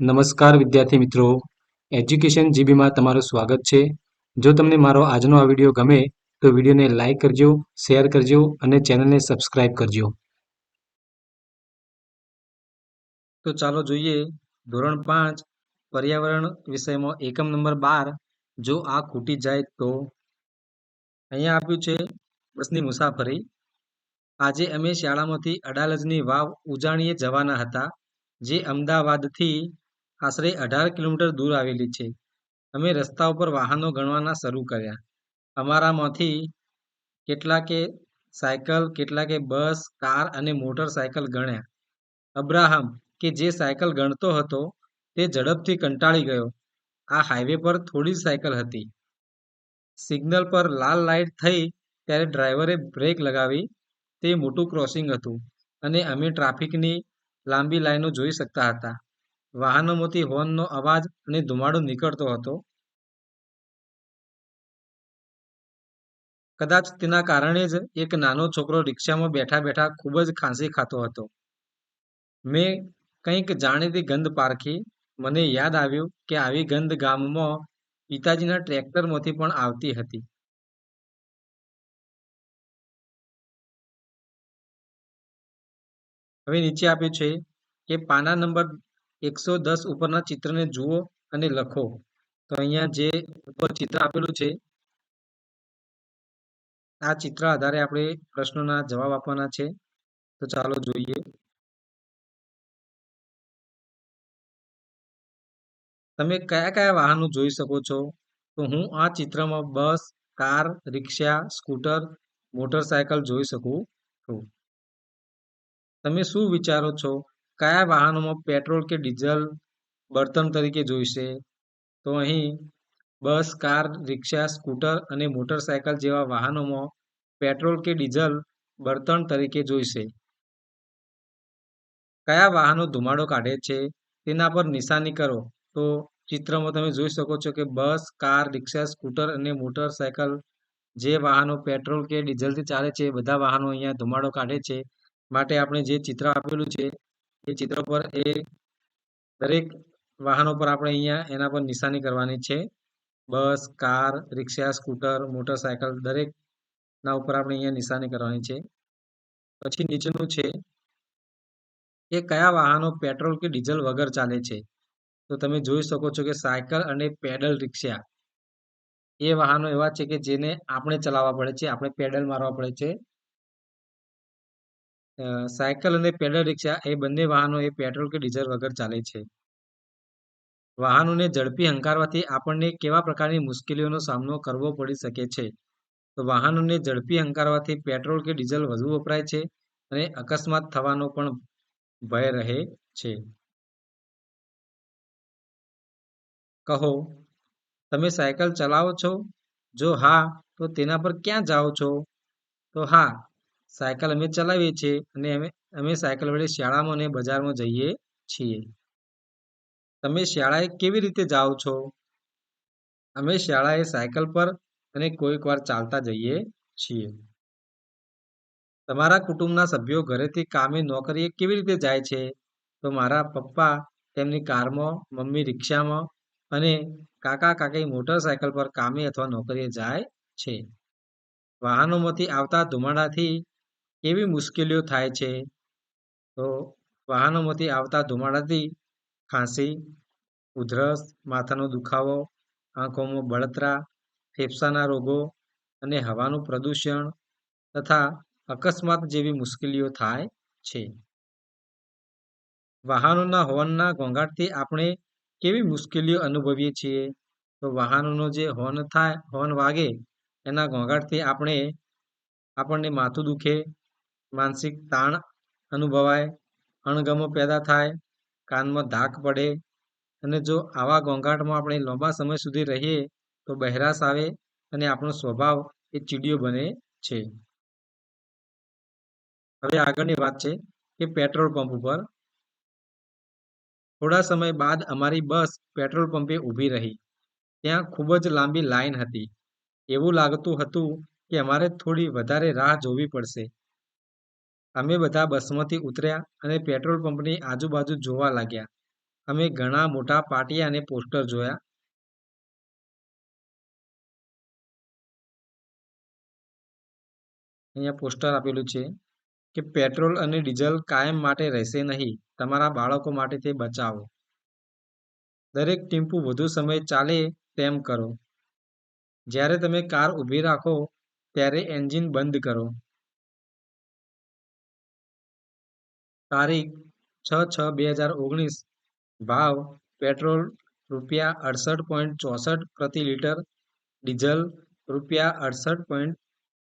નમસ્કાર વિદ્યાર્થી મિત્રો. એજ્યુકેશન જીબીમાં તમારું સ્વાગત છે. જો તમને મારો આજનો આ વીડિયો ગમે, તો વિડીયોને લાઇક કરજો, શેર કરજો અને ચેનલને સબસ્ક્રાઇબ કરજો. તો ચાલો જોઈએ. ધોરણ પાંચ, પર્યાવરણ વિષયમાં એકમ નંબર બાર. જો આ ખૂટી જાય તો? અહીંયા આપ્યું છે બસની મુસાફરી. આજે અમે શાળામાંથી અડાલજની વાવ ઉજાણીએ જવાના હતા, જે અમદાવાદથી આશરે અઢાર કિલોમીટર દૂર આવેલી છે. અમે રસ્તા ઉપર વાહનો ગણવાના શરૂ કર્યા. અમારામાંથી કેટલાકે સાયકલ, કેટલાકે બસ, કાર અને મોટરસાયકલ ગણ્યા. અબ્રાહમ, કે જે સાયકલ ગણતો હતો, તે ઝડપથી કંટાળી ગયો. આ હાઈવે પર થોડી સાયકલ હતી. સિગ્નલ પર લાલ લાઇટ થઈ ત્યારે ડ્રાઈવરે બ્રેક લગાવી. તે મોટું ક્રોસિંગ હતું અને અમે ટ્રાફિકની લાંબી લાઈનો જોઈ શકતા હતા. વાહનોમાંથી હોર્નનો અવાજ અને ધુમાડો નીકળતો હતો. કદાચ તેના કારણે જ એક નાનો છોકરો રિક્ષામાં બેઠા બેઠા ખૂબ જ ખાંસી ખાતો હતો. મેં કંઈક જાણીતી ગંધ પારખી. મને યાદ આવ્યું કે આવી ગંધ ગામમાં પિતાજીના ટ્રેક્ટરમાંથી પણ આવતી હતી. હવે નીચે આપ્યું છે કે પાના નંબર એકસો દસ ઉપરના ચિત્રને જુઓ અને લખો. તો અહીંયા જે ઉપર ચિત્ર આપેલું છે, આ ચિત્ર આધારે આપણે પ્રશ્નોના જવાબ આપવાના છે. તો ચાલો જોઈએ. તમે કયા કયા વાહનો જોઈ શકો છો? તો હું આ ચિત્રમાં bus, car, rickshaw, scooter, motorcycle જોઈ શકું છું. તમે શું વિચારો છો? કયા વાહનોમાં પેટ્રોલ કે ડીઝલ બળતણ તરીકે જોઈશે? તો અહીં બસ, કાર, રિક્ષા, સ્કૂટર અને મોટરસાયકલ જેવા વાહનોમાં પેટ્રોલ કે ડીઝલ બળતણ તરીકે જોઈશે. કયા વાહનો ધુમાડો કાઢે છે? તેના પર નિશાની કરો. તો ચિત્રમાં તમે જોઈ શકો છો કે બસ, કાર, રિક્ષા, સ્કૂટર અને મોટરસાયકલ જે વાહનો પેટ્રોલ કે ડીઝલથી ચાલે છે બધા વાહનો અહીંયા ધુમાડો કાઢે છે. માટે આપણે જે ચિત્ર આપેલું છે એ ચિત્ર પર એ દરેક વાહનો પર આપણે અહીંયા એના પર નિશાની કરવાની છે. Bus, car, rickshaw, scooter, motorcycle દરેકના ઉપર આપણે અહીંયા નિશાની કરવાની છે. પછી નીચેનું છે કે કયા વાહનો પેટ્રોલ કે ડીઝલ વગર ચાલે છે? તો તમે જોઈ શકો છો કે સાયકલ અને પેડલ રિક્ષા એ વાહનો એવા છે કે જેને આપણે ચલાવવા પડે છે, આપણે પેડલ મારવા પડે છે. સાયકલ અને પેડલ રિક્ષા એ બંને વાહનો એ પેટ્રોલ કે ડીઝલ વગર ચાલે છે. વાહનોને ઝડપી હંકારવાથી આપણને કેવા પ્રકારની મુશ્કેલીઓનો સામનો કરવો પડી શકે છે? તો વાહનોને ઝડપી હંકારવાથી પેટ્રોલ કે ડીઝલ વધુ વપરાય છે અને અકસ્માત થવાનો પણ ભય રહે છે. કહો, તમે સાયકલ ચલાવો છો? જો હા, તો તેના પર ક્યાં જાઓ છો? તો હા સાયકલ અમે ચલાવીએ છીએ અને અમે સાયકલ વડે શાળામાં અને બજારમાં જઈએ છીએ. તમે શાળાએ કેવી રીતે જાઓ છો? અમે શાળાએ સાયકલ પર અને કોઈક વાર ચાલતા જઈએ છીએ. તમારા કુટુંબના સભ્યો ઘરેથી કામે નોકરીએ કેવી રીતે જાય છે? તો મારા પપ્પા તેમની કારમાં, મમ્મી રિક્ષામાં અને કાકા કાકી મોટરસાયકલ પર કામે અથવા નોકરીએ જાય છે. વાહનોમાંથી આવતા ધુમાડાથી કેવી મુશ્કેલીઓ થાય છે? તો વાહનોમાંથી આવતા ધુમાડાથી ખાંસી, ઉધરસ, માથાનો દુખાવો, આંખોમાં બળતરા, ફેફસાના રોગો અને હવાનું પ્રદૂષણ તથા અકસ્માત જેવી મુશ્કેલીઓ થાય છે. વાહનોના હોર્નના ઘોંઘાટથી આપણે કેવી મુશ્કેલીઓ અનુભવીએ છીએ? તો વાહનોનો જે હોર્ન થાય, હોર્ન વાગે એના ઘોંઘાટથી આપણે આપણને માથું દુખે માનસિક તાણ અનુભવાય, અણગમો પેદા થાય, કાનમાં ધાક પડે અને જો આવા ઘોંઘાટમાં આપણે લાંબા સમય સુધી રહીએ તો બહેરાશ આવે અને આપણો સ્વભાવ એ ચીડિયો બને છે. હવે આગળની વાત છે કે પેટ્રોલ પંપ ઉપર થોડા સમય બાદ અમારી બસ પેટ્રોલ પંપે ઊભી રહી. ત્યાં ખૂબ જ લાંબી લાઈન હતી. એવું લાગતું હતું કે અમારે થોડી વધારે રાહ જોવી પડશે. અમે બધા બસમાંથી ઉતર્યા અને પેટ્રોલ પંપની આજુબાજુ જોવા લાગ્યા. અમે ઘણા મોટા પાટિયા અને પોસ્ટર જોયા. અહીંયા પોસ્ટર આપેલું છે કે પેટ્રોલ અને ડીઝલ કાયમ માટે રહેશે નહીં. તમારા બાળકો માટે તે બચાવો. દરેક ટીમ્પુ વધુ સમય ચાલે તેમ કરો. જ્યારે તમે કાર ઊભી રાખો, ત્યારે એન્જિન બંધ કરો. તારીખ છ છ બે હજાર ઓગણીસ. ભાવ પેટ્રોલ રૂપિયા અડસઠ પોઈન્ટ ચોસઠ પ્રતિ લીટર, ડીઝલ રૂપિયા અડસઠ પોઈન્ટ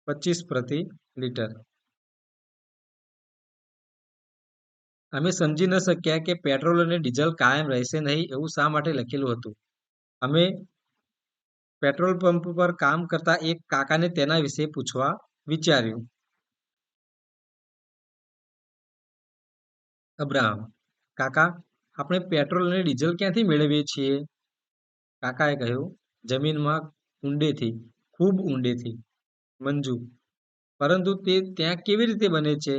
પચીસ પ્રતિ લીટર. અમે સમજી ન શક્યા કે પેટ્રોલ અને ડીઝલ કાયમ રહેશે નહીં એવું શા માટે લખેલું હતું? અમે પેટ્રોલ પંપ પર કામ કરતા એક કાકાને તેના વિશે પૂછવા વિચાર્યું. અબ્રાહમ કાકા, આપણે પેટ્રોલ અને ડીઝલ ક્યાંથી મેળવીએ છીએ? કાકાએ કહ્યું, જમીનમાં ઊંડેથી, ખૂબ ઊંડેથી. મંજુ, પરંતુ તે ત્યાં કેવી રીતે બને છે?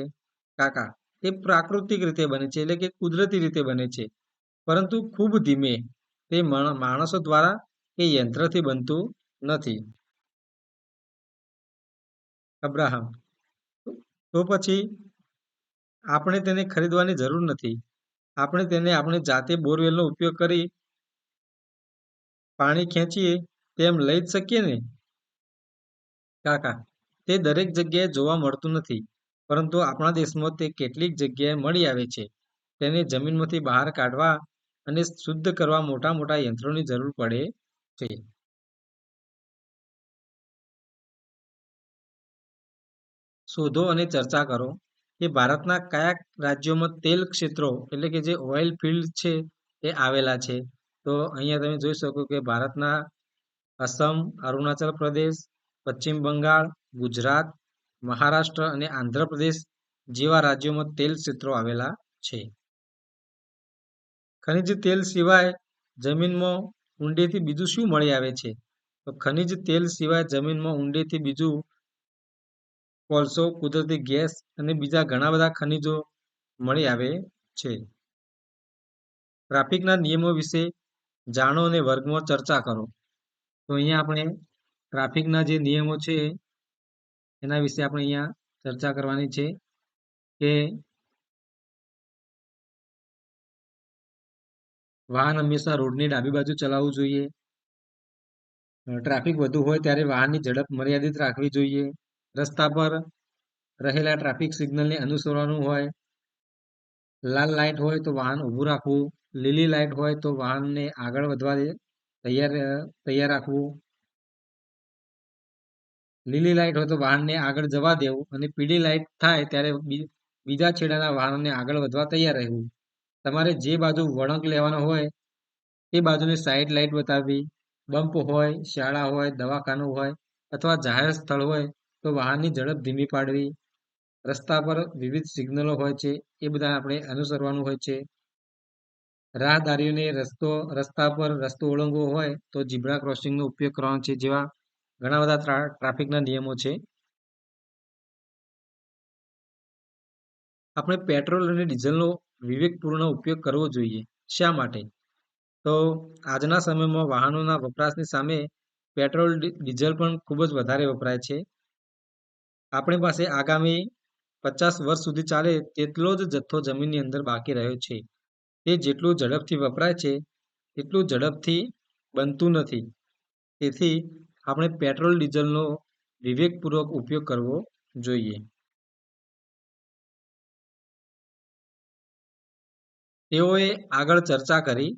કાકા, તે પ્રાકૃતિક રીતે બને છે, એટલે કે કુદરતી રીતે બને છે. પરંતુ ખૂબ ધીમે, તે માણસો દ્વારા કે યંત્રથી બનતું નથી. અબ્રાહમ તો પછી આપણે તેને ખરીદવાની જરૂર નથી. આપણે તેને આપણે જાતે બોરવેલનો ઉપયોગ કરી પાણી ખેંચીએ તેમ લઈ જ શકીએ ને? કાકા, તે દરેક જગ્યાએ જોવા મળતું નથી, પરંતુ આપણા દેશમાં તે કેટલીક જગ્યાએ મળી આવે છે. તેને જમીનમાંથી બહાર કાઢવા અને શુદ્ધ કરવા મોટા મોટા યંત્રોની જરૂર પડે છે. શોધો અને ચર્ચા કરો. કે ભારતના કયા રાજ્યોમાં તેલ ક્ષેત્રો એટલે કે જે ઓઇલ ફિલ્ડ છે એ આવેલા છે? તો અહીંયા તમે જોઈ શકો કે ભારતના અસમ અરુણાચલ પ્રદેશ, પશ્ચિમ બંગાળ, ગુજરાત, મહારાષ્ટ્ર અને આંધ્રપ્રદેશ જેવા રાજ્યોમાં તેલ ક્ષેત્રો આવેલા છે. ખનિજ તેલ સિવાય જમીનમાં ઊંડેથી બીજું શું મળી આવે છે? તો ખનિજ તેલ સિવાય જમીનમાં ઊંડેથી બીજું કોલસો, કુદરતી ગેસ અને બીજા ઘણા બધા ખનિજો મળી આવે છે. ટ્રાફિકના નિયમો વિશે જાણો અને વર્ગમાં ચર્ચા કરો. તો અહીંયા આપણે ટ્રાફિકના જે નિયમો છે, એના વિશે આપણે અહીંયા ચર્ચા કરવાની છે કે વાહન હંમેશા રોડની ડાબી બાજુ ચલાવવું જોઈએ. ટ્રાફિક વધુ હોય ત્યારે વાહનની ઝડપ મર્યાદિત રાખવી જોઈએ. રસ્તા પર રહેલા ટ્રાફિક સિગ્નલને અનુસરવાનું હોય, લાલ લાઇટ હોય તો વાહન ઊભું રાખવું, લીલી લાઇટ હોય તો વાહનને આગળ વધવા તૈયાર તૈયાર રાખવું. લીલી લાઇટ હોય તો વાહનને આગળ જવા દેવું અને પીળી લાઇટ થાય ત્યારે બીજા છેડાના વાહનને આગળ વધવા તૈયાર રહેવું. તમારે જે બાજુ વળંક લેવાનો હોય એ બાજુની સાઈડ લાઇટ બતાવવી. બમ્પ હોય, શાળા હોય, દવાખાનું હોય અથવા જાહેર સ્થળ હોય તો વાહનની ઝડપ ધીમી પાડવી, રસ્તા પર વિવિધ સિગ્નલો હોય છે, એ બધા આપણે અનુસરવાનું હોય છે. રાહદારીઓને રસ્તો, રસ્તા પર રસ્તો ઓળંગવો હોય તો જીબ્રા ક્રોસિંગનો ઉપયોગ કરવાનો છે, જેવા ઘણા બધા ટ્રાફિકના નિયમો છે. આપણે પેટ્રોલ અને ડીઝલનો વિવેકપૂર્ણ ઉપયોગ કરવો જોઈએ. શા માટે? તો આજના સમયમાં વાહનોના વપરાશની સામે પેટ્રોલ ડીઝલ પણ ખૂબ જ વધારે વપરાય છે. આપણી પાસે આગામી પચાસ વર્ષ સુધી ચાલે તેટલો જ જથ્થો જમીનની અંદર બાકી રહ્યો છે. તે જેટલું ઝડપથી વપરાય છે તેટલું ઝડપથી બનતું નથી. તેથી આપણે પેટ્રોલ, ડીઝલનો વિવેકપૂર્વક ઉપયોગ કરવો જોઈએ. તેઓએ આગળ ચર્ચા કરી,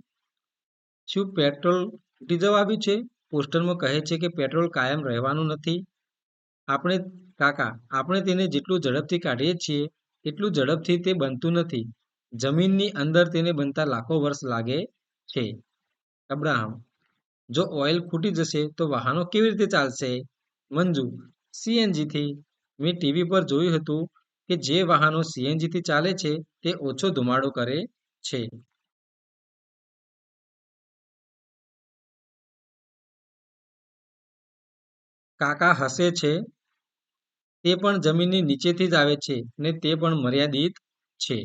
શું પેટ્રોલ તૂટી જવાબી છે? પોસ્ટરમાં કહે છે કે પેટ્રોલ કાયમ રહેવાનું નથી. આપણે કાકા, આપણે તેને જેટલું ઝડપથી કાઢીએ છીએ, એટલું ઝડપથી તે બનતું નથી. જમીનની અંદર તેને બનતા લાખો વર્ષ લાગે છે. અબ્રાહમ, જો ઓઇલ ખૂટી જશે તો વાહનો કેવી રીતે ચાલશે? મંજુ સીએનજીથી મેં ટીવી પર જોયું હતું કે જે વાહનો સીએનજીથી ચાલે છે, તે ઓછો ધુમાડો કરે છે. કાકા, હસે છે? તે પણ જમીનની નીચેથી જ આવે છે અને તે પણ મર્યાદિત છે.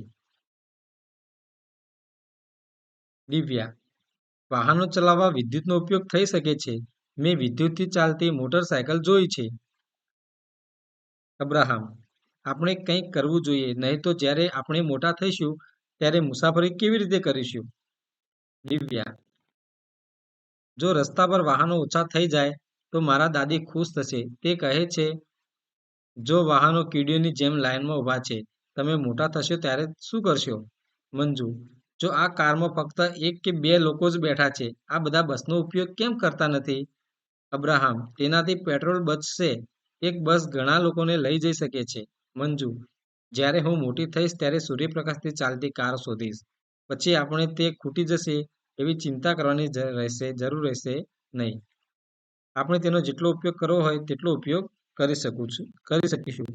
દિવ્યા, વાહનો ચલાવવા વિદ્યુતનો ઉપયોગ થઈ શકે છે. મેં વિદ્યુતથી ચાલતી મોટરસાયકલ જોઈ છે. અબ્રાહમ, આપણે કંઈક કરવું જોઈએ, નહીં તો જ્યારે આપણે મોટા થઈશું, ત્યારે મુસાફરી કેવી રીતે કરીશું? દિવ્યા, જો રસ્તા પર વાહનો ઓછા થઈ જાય, તો મારા દાદી ખુશ થશે. તે કહે છે જો વાહનો કીડીઓની જેમ લાઇનમાં ઊભા છે, તમે મોટા થશો ત્યારે શું કરશો? મંજુ, જો આ કારમાં ફક્ત એક કે બે લોકો જ બેઠા છે, આ બધા બસનો ઉપયોગ કેમ કરતા નથી? અબ્રાહમ, તેનાથી પેટ્રોલ બચશે. એક બસ ઘણા લોકોને લઈ જઈ શકે છે. મંજુ, જ્યારે હું મોટી થઈશ ત્યારે સૂર્યપ્રકાશથી ચાલતી કાર શોધીશ. પછી આપણે તે ખૂટી જશે, એવી ચિંતા કરવાની રહેશે, જરૂર રહેશે નહીં. આપણે તેનો જેટલો ઉપયોગ કરવો હોય તેટલો ઉપયોગ કરી શકું છું, કરી શકીશું.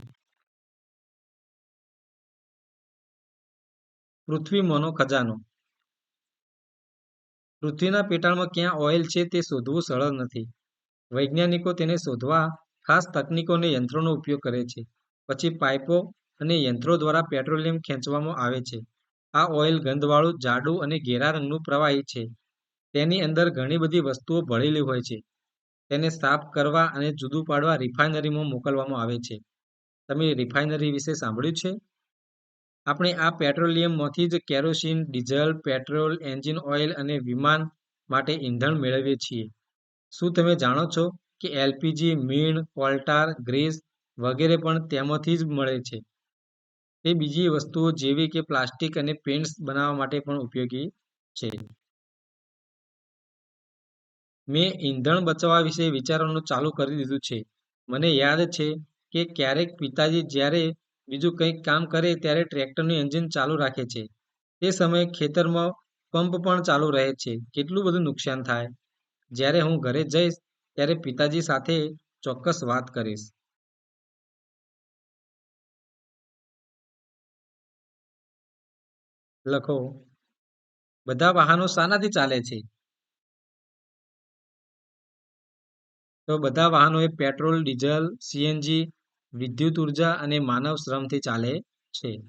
પૃથ્વીમાંનો ખજાનો. પૃથ્વીના પેટાળમાં ક્યાં ઓઇલ છે તે શોધવું સરળ નથી. વૈજ્ઞાનિકો તેને શોધવા ખાસ તકનીકો અને યંત્રોનો ઉપયોગ કરે છે. પછી પાઇપો અને યંત્રો દ્વારા પેટ્રોલિયમ ખેંચવામાં આવે છે. આ ઓઇલ ગંધવાળું, જાડું અને ઘેરા રંગનું પ્રવાહી છે. તેની અંદર ઘણી બધી વસ્તુઓ ભળેલી હોય છે. તેને સાફ કરવા અને જુદું પાડવા રિફાઇનરીમાં મોકલવામાં આવે છે. તમે રિફાઇનરી વિશે સાંભળ્યું છે? આપણે આ પેટ્રોલિયમમાંથી જ kerosene, diesel, petrol, engine oil અને વિમાન માટે ઈંધણ મેળવીએ છીએ. શું તમે જાણો છો કે એલપીજી, મીણ, કોલ્ટાર, ગ્રીસ વગેરે પણ તેમાંથી જ મળે છે? તે બીજી વસ્તુઓ જેવી કે પ્લાસ્ટિક અને પેન્ટ્સ બનાવવા માટે પણ ઉપયોગી છે. મેં ઈંધણ બચાવવા વિશે વિચારવાનું ચાલુ કરી દીધું છે. મને યાદ છે કે ક્યારેક પિતાજી જ્યારે બીજું કંઈક કામ કરે ત્યારે ટ્રેક્ટરનું એન્જિન ચાલુ રાખે છે. તે સમયે ખેતરમાં પંપ પણ ચાલુ રહે છે. કેટલું બધું નુકસાન થાય. જ્યારે હું ઘરે જઈશ ત્યારે પિતાજી સાથે ચોક્કસ વાત કરીશ. લખો, બધા વાહનો શાનાથી ચાલે છે. તો બધા વાહનો એ પેટ્રોલ, ડીઝલ, સીએનજી, વિદ્યુત ઊર્જા અને માનવ શ્રમથી ચાલે છે.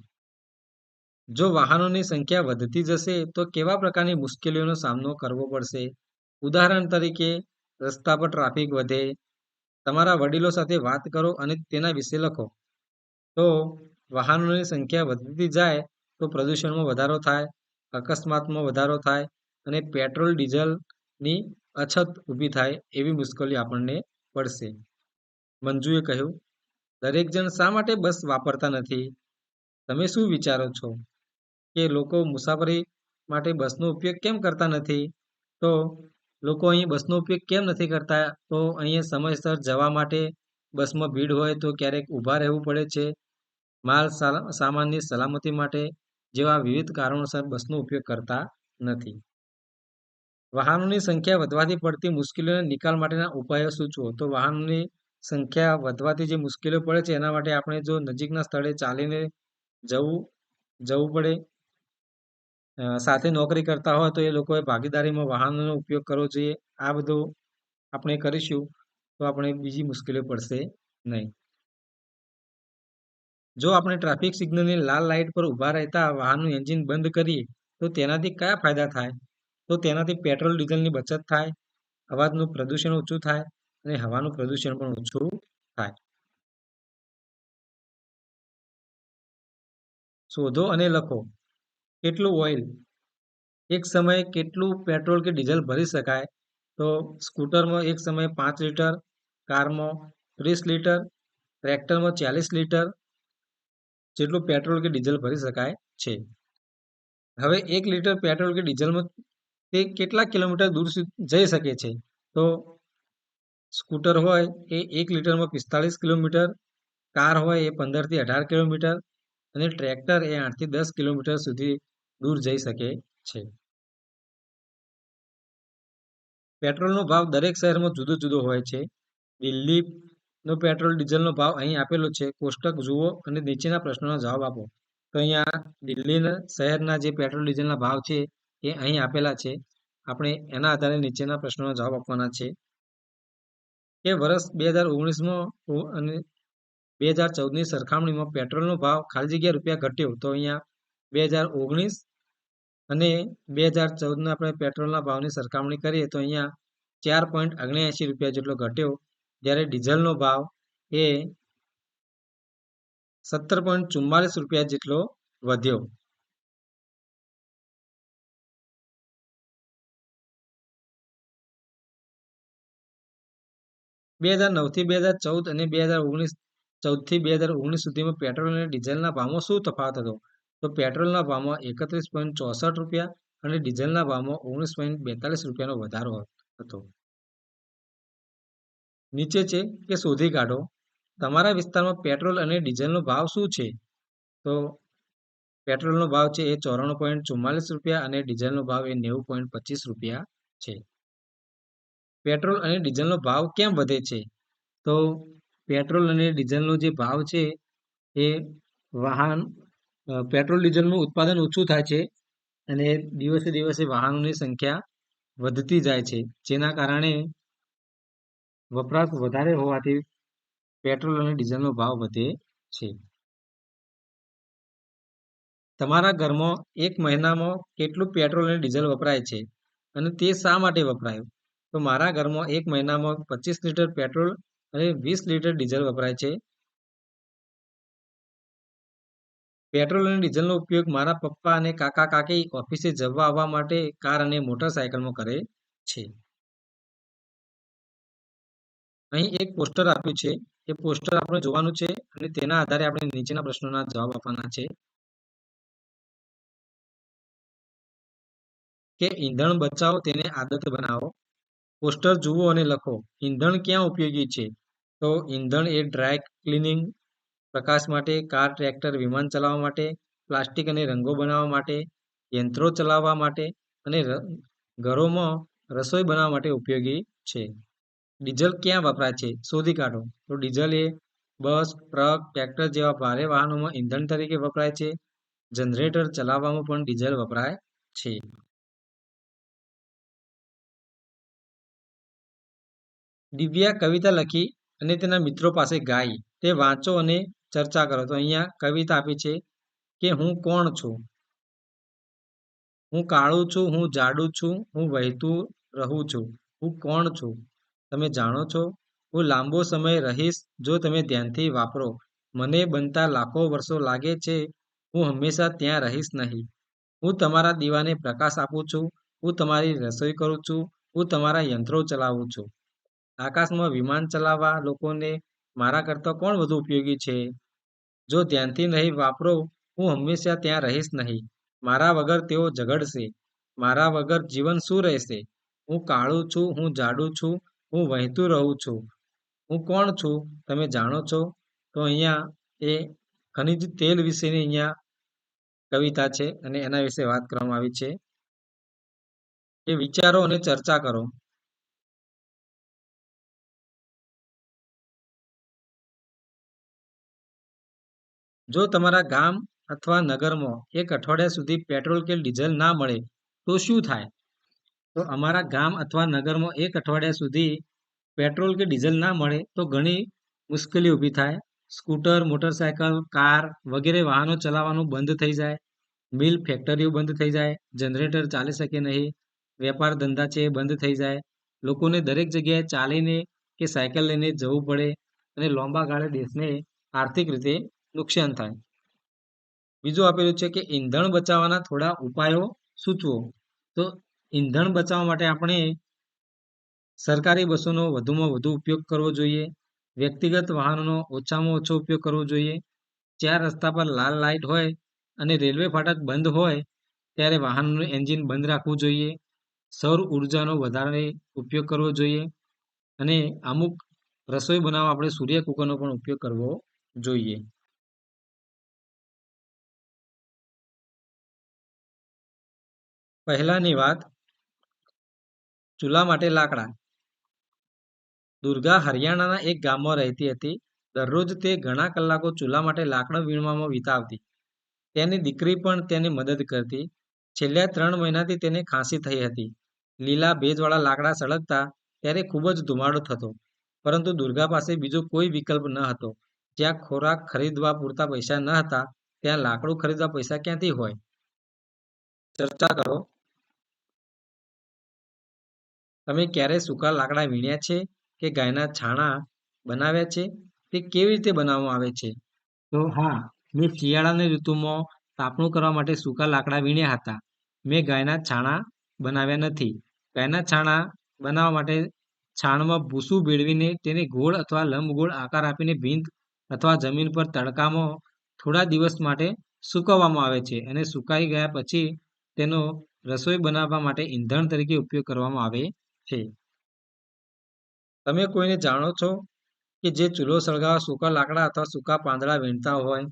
જો વાહનોની સંખ્યા વધતી જશે, તો કેવા પ્રકારની મુશ્કેલીઓનો સામનો કરવો પડશે? ઉદાહરણ તરીકે, રસ્તા પર ટ્રાફિક વધે, તમારા વડીલો સાથે વાત કરો અને તેના વિશે લખો. તો વાહનોની સંખ્યા વધતી જાય, તો પ્રદૂષણમાં વધારો થાય, અકસ્માતમાં વધારો થાય અને પેટ્રોલ, ડીઝલની અછત ઊભી થાય એવી મુશ્કેલી આપણને પડશે. મંજુએ કહ્યું, દરેક જણ શા માટે બસ વાપરતા નથી? તમે શું વિચારો છો? કે લોકો મુસાફરી માટે બસનો ઉપયોગ કેમ કરતા નથી? તો લોકો અહીં બસનો ઉપયોગ કેમ નથી કરતા? તો અહીંયા સમયસર જવા માટે બસમાં ભીડ હોય તો ક્યારેક ઊભા રહેવું પડે છે. માલ સામાનની સલામતી માટે જેવા વિવિધ કારણોસર બસનો ઉપયોગ કરતા નથી. વાહનોની સંખ્યા વધવાથી પડતી મુશ્કેલીઓના નિકાલ માટેના ઉપાયો સૂચવો તો વાહનોની સંખ્યા વધવાથી જે મુશ્કેલીઓ પડે છે, એના માટે આપણે જો નજીકના સ્થળે ચાલીને જવું જવું પડે સાથે નોકરી કરતા હોય તો એ લોકોએ ભાગીદારીમાં વાહનોનો ઉપયોગ કરવો જોઈએ. આ બધું આપણે કરીશું તો આપણે બીજી મુશ્કેલીઓ પડશે નહીં. જો આપણે ટ્રાફિક સિગ્નલની લાલ લાઇટ પર ઊભા રહેતા વાહનનું એન્જિન બંધ કરીએ તો તેનાથી કયા ફાયદા થાય? તો તેનાથી પેટ્રોલ, ડીઝલની બચત થાય, અવાજનું પ્રદૂષણ ઓછું થાય અને હવાનું પ્રદૂષણ પણ ઓછું થાય. શોધો અને લખો, કેટલું ઓઇલ? એક સમયે કેટલું પેટ્રોલ કે ડીઝલ ભરી શકાય? તો સ્કૂટરમાં એક સમયે પાંચ લીટર, કારમાં ત્રીસ લીટર, ટ્રેક્ટરમાં ચાલીસ લીટર જેટલું પેટ્રોલ કે ડીઝલ ભરી શકાય છે. હવે એક લીટર પેટ્રોલ કે ડીઝલમાં તે કેટલા કિલોમીટર દૂર જઈ શકે છે? તો સ્કૂટર હોય એ એક લીટરમાં પિસ્તાળીસ કિલોમીટર, કાર હોય એ પંદરથી અઢાર કિલોમીટર અને ટ્રેક્ટર એ આઠથી દસ કિલોમીટર સુધી દૂર જઈ શકે છે. પેટ્રોલનો ભાવ દરેક શહેરમાં જુદો જુદો હોય છે. દિલ્હીનો પેટ્રોલ, ડીઝલનો ભાવ અહીં આપેલો છે. કોષ્ટક જુઓ અને નીચેના પ્રશ્નોના જવાબ આપો. તો અહીંયા દિલ્હીના શહેરના જે પેટ્રોલ, ડીઝલના ભાવ છે એ અહીં આપેલા છે. આપણે એના આધારે નીચેના પ્રશ્નોના જવાબ આપવાના છે. કે વર્ષ બે હજાર ઓગણીસમાં અને બે હજાર ચૌદની સરખામણીમાં પેટ્રોલનો ભાવ ખાલી જગ્યા રૂપિયા ઘટ્યો. તો અહીંયા બે હજાર ઓગણીસ અને બે હજાર ચૌદના આપણે પેટ્રોલના ભાવની સરખામણી કરીએ તો અહીંયા ચાર પોઈન્ટ ઓગણ્યાએંશી રૂપિયા જેટલો ઘટ્યો. જ્યારે ડીઝલનો ભાવ એ સત્તર પોઈન્ટ ચુમ્માલીસ રૂપિયા જેટલો વધ્યો. બે હજાર નવથી બે હજાર ચૌદ અને બે હજાર ઓગણીસ ચૌદથી બે હજાર ઓગણીસ સુધીમાં પેટ્રોલ અને ડીઝલના ભાવમાં શું તફાવત હતો? તો પેટ્રોલના ભાવમાં એકત્રીસ પોઈન્ટ ચોસઠ રૂપિયા અને ડીઝલના ભાવમાં ઓગણીસ પોઈન્ટ બેતાલીસ રૂપિયાનો વધારો હતો. નીચે છે કે શોધી કાઢો, તમારા વિસ્તારમાં પેટ્રોલ અને ડીઝલનો ભાવ શું છે? તો પેટ્રોલનો ભાવ છે એ ચોરાણું પોઈન્ટ ચુમ્માલીસ રૂપિયા અને ડીઝલનો ભાવ એ નેવું પોઈન્ટ પચીસ રૂપિયા છે. પેટ્રોલ અને ડીઝલનો ભાવ કેમ વધે છે? તો પેટ્રોલ અને ડીઝલનો જે ભાવ છે, એ વાહન પેટ્રોલ ડીઝલનું ઉત્પાદન ઓછું થાય છે અને દિવસે દિવસે વાહનોની સંખ્યા વધતી જાય છે. જેના કારણે વપરાશ વધારે હોવાથી પેટ્રોલ અને ડીઝલનો ભાવ વધે છે. તમારા ઘરમાં એક મહિનામાં કેટલું પેટ્રોલ અને ડીઝલ વપરાય છે અને તે શા માટે વપરાયું? તો મારા ઘરમાં એક મહિનામાં પચીસ લીટર પેટ્રોલ અને વીસ લીટર ડીઝલ વપરાય છે. પેટ્રોલ અને ડીઝલનો ઉપયોગ મારા પપ્પા અને કાકા કાકી ઓફિસે જવા આવવા માટે કાર અને મોટરસાયકલમાં કરે છે. અહીં એક પોસ્ટર આપ્યું છે. એ પોસ્ટર આપણે જોવાનું છે અને તેના આધારે આપણે નીચેના પ્રશ્નોના જવાબ આપવાના છે. કે ઈંધણ બચાવો, તેને આદત બનાવો. પોસ્ટર જુઓ અને લખો. ઈંધણ ક્યાં ઉપયોગી છે? તો ઈંધણ એ ડ્રાય ક્લિનિંગ પ્રકાશ માટે, કાર, ટ્રેક્ટર, વિમાન ચલાવવા માટે, પ્લાસ્ટિક અને રંગો બનાવવા માટે, યંત્રો ચલાવવા માટે અને ઘરોમાં રસોઈ બનાવવા માટે ઉપયોગી છે. ડીઝલ ક્યાં વપરાય છે? શોધી કાઢો. તો ડીઝલ એ બસ, ટ્રક, ટ્રેક્ટર જેવા ભારે વાહનોમાં ઈંધણ તરીકે વપરાય છે. જનરેટર ચલાવવામાં પણ ડીઝલ વપરાય છે. દિવ્યા કવિતા લખી અને તેના મિત્રો પાસે ગાઈ. તે વાંચો અને ચર્ચા કરો. તો અહીંયા કવિતા આપી છે કે હું કોણ છું? હું કાળું છું, હું જાડું છું, હું વહેતું રહું છું, હું કોણ છું? તમે જાણો છો, હું લાંબો સમય રહીશ જો તમે ધ્યાનથી વાપરો. મને બનતા લાખો વર્ષો લાગે છે, હું હંમેશા ત્યાં રહીશ નહીં. હું તમારા દીવાને પ્રકાશ આપું છું, હું તમારી રસોઈ કરું છું, હું તમારા યંત્રો ચલાવું છું. આકાશમાં વિમાન ચલાવવા લોકોને મારા કરતાં કોણ વધુ ઉપયોગી છે? જો ધ્યાનથી નહીં વાપરો, હું હંમેશા ત્યાં રહીશ નહીં. મારા વગર તેઓ ઝઘડશે. મારા વગર જીવન શું રહેશે? હું કાળું છું, હું જાડું છું, હું વહેતું રહું છું. હું કોણ છું, તમે જાણો છો? તો અહીંયા એ ખનિજ તેલ વિશેની અહીંયા કવિતા છે અને એના વિશે વાત કરવામાં આવી છે. એ વિચારો અને ચર્ચા કરો. જો તમારા ગામ અથવા નગરમાં એક અઠવાડિયા સુધી પેટ્રોલ કે ડીઝલ ના મળે, તો શું થાય? તો અમારા ગામ અથવા નગરમાં એક અઠવાડિયા સુધી પેટ્રોલ કે ડીઝલ ના મળે, તો ઘણી મુશ્કેલી ઊભી થાય. સ્કૂટર, મોટરસાયકલ, કાર વગેરે વાહનો ચલાવવાનું બંધ થઈ જાય. મિલ ફેક્ટરીઓ બંધ થઈ જાય. જનરેટર ચાલી શકે નહીં. વેપાર ધંધા છે બંધ થઈ જાય. લોકોને દરેક જગ્યાએ ચાલીને કે સાયકલ લઈને જવું પડે અને લાંબા ગાળે દેશને આર્થિક રીતે નુકસાન થાય. બીજું આપેલું છે કે ઈંધણ બચાવવાના થોડા ઉપાયો સૂચવો. તો ઈંધણ બચાવવા માટે આપણે સરકારી બસોનો વધુમાં વધુ ઉપયોગ કરવો જોઈએ. વ્યક્તિગત વાહનોનો ઓછામાં ઓછો ઉપયોગ કરવો જોઈએ. જ્યાં રસ્તા પર લાલ લાઇટ હોય અને રેલવે ફાટક બંધ હોય, ત્યારે વાહનનું એન્જિન બંધ રાખવું જોઈએ. સૌર ઉર્જાનો વધારે ઉપયોગ કરવો જોઈએ. અને અમુક રસોઈ બનાવવા આપણે સૂર્ય કુકરનો પણ ઉપયોગ કરવો જોઈએ. પહેલાની વાત, ચૂલા માટે લાકડા. દુર્ગા હરિયાણાના એક ગામમાં રહેતી હતી. દરરોજ તે ઘણા કલાકો ચૂલા માટે લાકડા વીણવામાં વિતાવતી. તેની દીકરી પણ તેની મદદ કરતી. છેલ્લા ત્રણ મહિનાથી તેને ખાંસી થઈ હતી. લીલા ભેજવાળા લાકડા સળગતા ત્યારે ખૂબ જ ધુમાડો થતો. પરંતુ દુર્ગા પાસે બીજો કોઈ વિકલ્પ ન હતો. જ્યાં ખોરાક ખરીદવા પૂરતા પૈસા ન હતા, ત્યાં લાકડું ખરીદવા પૈસા ક્યાંથી હોય? ચર્ચા કરો. તમે ક્યારે સૂકા લાકડા વીણ્યા છે કે ગાયના છાણા બનાવ્યા છે? તે કેવી રીતે બનાવવામાં આવે છે? તો હા, મેં શિયાળાની ઋતુમાં તાપણું કરવા માટે સૂકા લાકડા વીણ્યા હતા. મેં ગાયના છાણા બનાવ્યા નથી. ગાયના છાણા બનાવવા માટે છાણમાં ભૂસું ભેળવીને તેને ગોળ અથવા લંબગોળ આકાર આપીને ભીંત અથવા જમીન પર તડકામાં થોડા દિવસ માટે સૂકવવામાં આવે છે અને સુકાઈ ગયા પછી તેનો રસોઈ બનાવવા માટે ઈંધણ તરીકે ઉપયોગ કરવામાં આવે છે તમે કોઈને જાણો છો કે જે ચૂલો સળગાવવા સૂકા લાકડા અથવા સૂકા પાંદડા વીણતા હોય?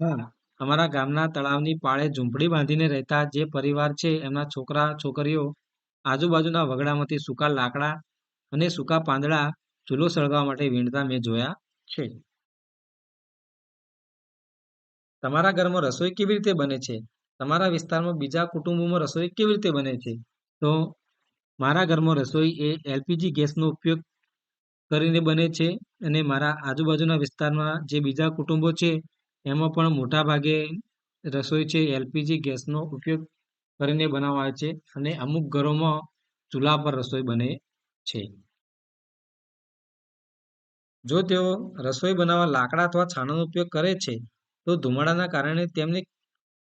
હા. અમારા ગામના તળાવની પાળે ઝૂંપડી બાંધીને રહેતા જે પરિવાર છે એમના છોકરા છોકરીઓ આજુબાજુના વગડામાંથી સૂકા લાકડા અને સૂકા પાંદડા ચૂલો સળગાવવા માટે વીણતા મેં જોયા છે. તમારા ઘરમાં રસોઈ કેવી રીતે બને છે? તમારા વિસ્તારમાં બીજા કુટુંબોમાં રસોઈ કેવી રીતે બને છે? તો મારા ઘરમાં રસોઈ એ એલપીજી ગેસનો ઉપયોગ કરીને બને છે અને મારા આજુબાજુના વિસ્તારમાં જે બીજા કુટુંબો છે, એમાં પણ મોટા ભાગે રસોઈ છે એલપીજી ગેસનો ઉપયોગ કરીને બનાવાય છે અને અમુક ઘરોમાં ચૂલા પર રસોઈ બને છે. જો તેઓ રસોઈ બનાવવા લાકડા અથવા છાણાનો ઉપયોગ કરે છે, તો ધુમાડાના કારણે તેમને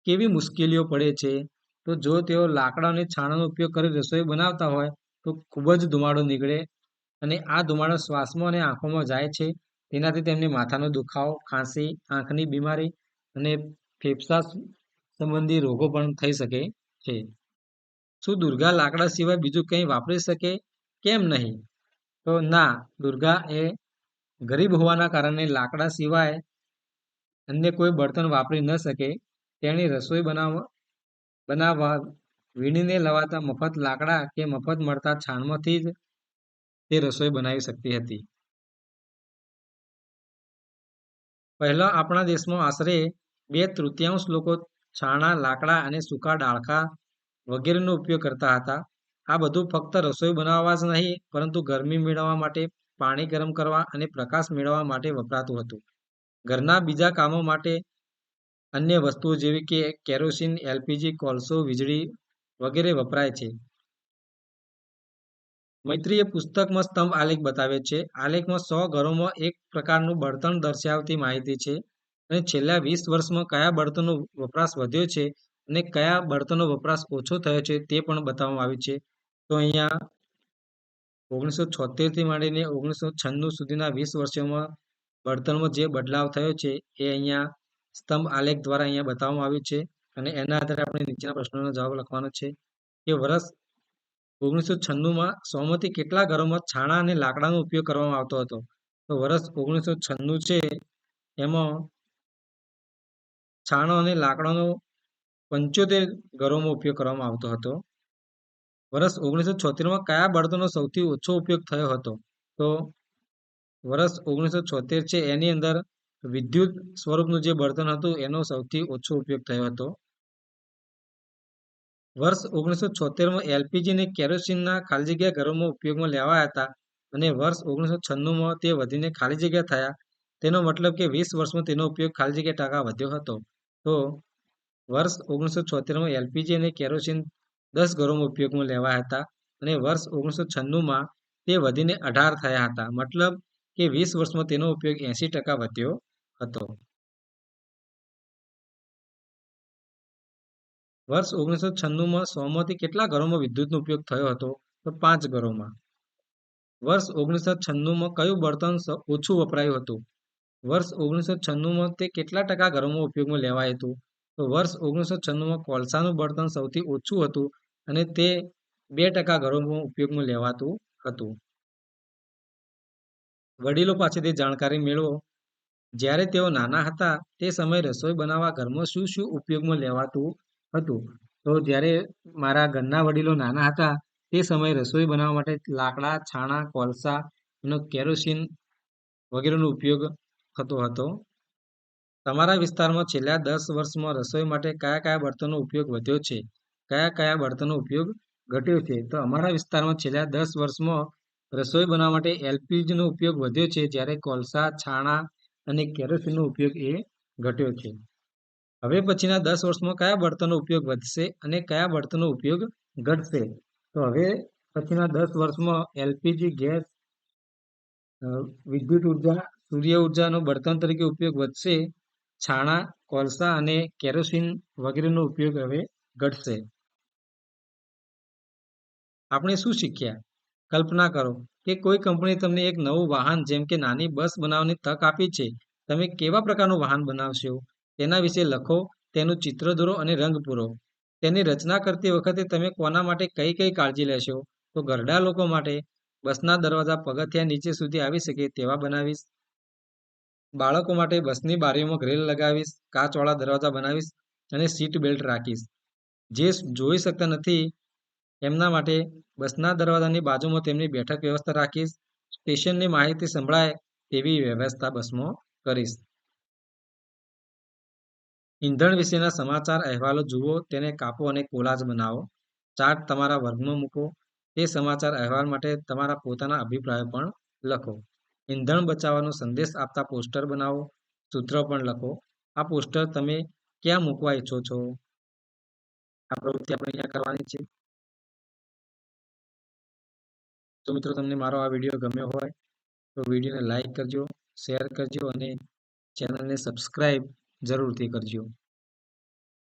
કેવી મુશ્કેલીઓ પડે છે? તો જો તેઓ લાકડા અને છાણાનો ઉપયોગ કરી રસોઈ બનાવતા હોય, તો ખૂબ જ ધુમાડો નીકળે અને આ ધુમાડો શ્વાસમાં અને આંખોમાં જાય છે. તેનાથી તેમને માથાનો દુખાવો, ખાંસી, આંખની બીમારી અને ફેફસા સંબંધી રોગો પણ થઈ શકે છે. શું દુર્ગા લાકડા સિવાય બીજું કંઈ વાપરી શકે? કેમ નહીં? તો ના, દુર્ગા એ ગરીબ હોવાના કારણે લાકડા સિવાય અન્ય કોઈ બળતણ વાપરી ન શકે. તેણી રસોઈ બનાવવા બનાવવા વીણીને લવાતા મફત લાકડા કે મફત મળતા છાણમાંથી જ તે રસોઈ બનાવી શકતી હતી. પહેલા આપણા દેશમાં આશરે બે તૃતીયાંશ લોકો છાણા, લાકડા અને સૂકા ડાળખા વગેરેનો ઉપયોગ કરતા હતા. આ બધું ફક્ત રસોઈ બનાવવા જ નહીં, પરંતુ ગરમી મેળવવા માટે, પાણી ગરમ કરવા અને પ્રકાશ મેળવવા માટે વપરાતું હતું. ઘરના બીજા કામો માટે અન્ય વસ્તુઓ જેવી કે કેરોસીન, એલપીજી, કોલસો, વીજળી વગેરે વપરાય છે. મૈત્રીએ પુસ્તકમાં સ્તંભ આલેખ બતાવે છે. આલેખમાં સો ઘરોમાં એક પ્રકારનું બળતણ દર્શાવતી માહિતી છે અને છેલ્લા વીસ વર્ષમાં કયા બળતણનો વપરાશ વધ્યો છે અને કયા બળતણનો વપરાશ ઓછો થયો છે તે પણ બતાવવામાં આવ્યું છે. તો અહીંયા ઓગણીસો છોતેરથી માંડીને ઓગણીસો છન્નું સુધીના વીસ વર્ષોમાં બળતણમાં જે બદલાવ થયો છે એ અહીંયા સ્તંભ આલેખ દ્વારા અહીંયા બતાવવામાં આવ્યું છે અને એના આધારે આપણે નીચેના પ્રશ્નોનો જવાબ લખવાનો છે કે વર્ષ ઓગણીસો છન્નુંમાં સોમાંથી કેટલા ઘરોમાં છાણા અને લાકડાનો ઉપયોગ કરવામાં આવતો હતો? તો વર્ષ ઓગણીસો છન્નું છે, એમાં છાણો અને લાકડાનો પંચોતેર ઘરોમાં ઉપયોગ કરવામાં આવતો હતો. વર્ષ ઓગણીસો છોતેરમાં કયા બળતણનો સૌથી ઓછો ઉપયોગ થયો હતો? તો વર્ષ ઓગણીસો છોતેર છે, એની અંદર વિદ્યુત સ્વરૂપનું જે બળતણ હતું, એનો સૌથી ઓછો ઉપયોગ થયો હતો. વર્ષ ઓગણીસો છોતેરમાં એલપીજી અને કેરોસીનના ખાલી જગ્યા ઘરોમાં ઉપયોગમાં લેવાયા હતા અને વર્ષ ઓગણીસો છન્નુંમાં તે વધીને ખાલી જગ્યા થયા. તેનો મતલબ કે વીસ વર્ષમાં તેનો ઉપયોગ ખાલી જગ્યા ટકા વધ્યો હતો. તો વર્ષ ઓગણીસો છોતેરમાં એલપીજી અને કેરોસીન દસ ઘરોમાં ઉપયોગમાં લેવાયા હતા અને વર્ષ ઓગણીસો છન્નુંમાં તે વધીને અઢાર થયા હતા. મતલબ કે વીસ વર્ષમાં તેનો ઉપયોગ એંસી ટકા વધ્યો હતો. વર્ષ ઓગણીસો છન્નુંમાં સોમાંથી કેટલા ઘરોમાં વિદ્યુતનો ઉપયોગ થયો હતો? તો પાંચ ઘરોમાં. વર્ષ ઓગણીસો છન્નુંમાં કયું બળતણ ઓછું વપરાયું હતું? વર્ષ ઓગણીસો છન્નુંમાં તે કેટલા ટકા ઘરોમાં ઉપયોગમાં લેવાયું હતું? તો વર્ષ ઓગણીસો છન્નુંમાં કોલસાનું બળતણ સૌથી ઓછું હતું અને તે બે ટકા ઘરોમાં ઉપયોગમાં લેવાતું હતું. વડીલો પાસેથી જાણકારી મેળવો. જ્યારે તેઓ નાના હતા, તે સમયે રસોઈ બનાવવા ઘરમાં શું શું ઉપયોગમાં લેવાતું હતું? તો જ્યારે મારા ઘરના વડીલો નાના હતા, તે સમયે રસોઈ બનાવવા માટે લાકડા, છાણા, કોલસા અને કેરોસીન વગેરેનો ઉપયોગ થતો હતો. તમારા વિસ્તારમાં છેલ્લા દસ વર્ષમાં રસોઈ માટે કયા કયા બળતણનો ઉપયોગ વધ્યો છે? કયા કયા બળતણનો ઉપયોગ ઘટ્યો છે? તો અમારા વિસ્તારમાં છેલ્લા દસ વર્ષમાં રસોઈ બનાવવા માટે એલપીજીનો ઉપયોગ વધ્યો છે, જ્યારે કોલસા, છાણા અને કેરોસીનનો ઉપયોગ એ ઘટ્યો છે. હવે પછીના દસ વર્ષમાં કયા બળતણનો ઉપયોગ વધશે અને કયા બળતણનો ઉપયોગ ઘટશે? તો હવે પછીના દસ વર્ષમાં એલપીજી ગેસ વિદ્યુત ઊર્જા, સૂર્ય ઉર્જાનો બળતણ તરીકે ઉપયોગ વધશે, છાણા, કોલસા અને કેરોસીન વગેરેનો ઉપયોગ હવે ઘટશે. આપણે શું શીખ્યા? કલ્પના કરો. કે કોઈ કંપની તમને એક નવું વાહન જેમ કે નાની બસ બનાવવાની તક આપી છે, તમે કેવા પ્રકારનું વાહન બનાવશો? તેના વિશે લખો, તેનું ચિત્ર દોરો અને રંગ પૂરો. તેની રચના કરતી વખતે તમે કોના માટે કઈ કઈ કાળજી લેશો? તો ઘરડા લોકો માટે બસના દરવાજા પગથિયા નીચે સુધી આવી શકે તેવા બનાવીશ. બાળકો માટે બસની બારીઓમાં ગ્રીલ લગાવીશ, કાચવાળા દરવાજા બનાવીશ અને સીટ બેલ્ટ રાખીશ. જે જોઈ શકતા નથી એમના માટે બસના દરવાજાની બાજુમાં તેમની બેઠક વ્યવસ્થા રાખીશ, સ્ટેશનની માહિતી સંભળાય તેવી વ્યવસ્થા બસમાં કરીશ. ઈંધણ વિશેના સમાચાર અહેવાલો જુઓ, તેને કાપો અને કોલાજ બનાવો. ચાર્ટ તમારા વર્ગમાં મૂકો. તે સમાચાર અહેવાલ માટે તમારા પોતાના અભિપ્રાયો પણ લખો. ઈંધણ બચાવવાનો સંદેશ આપતા પોસ્ટર બનાવો. સૂત્ર પણ લખો. આ પોસ્ટર તમે ક્યાં મૂકવા ઈચ્છો છો? આ પ્રવૃત્તિ આપણે અહીંયા કરવાની છે. તો મિત્રો તમને મારો આ વીડિયો ગમ્યો હોય, તો વિડીયોને લાઇક કરજો, શેર કરજો અને ચેનલને સબસ્ક્રાઈબ જરૂરથી કરજો.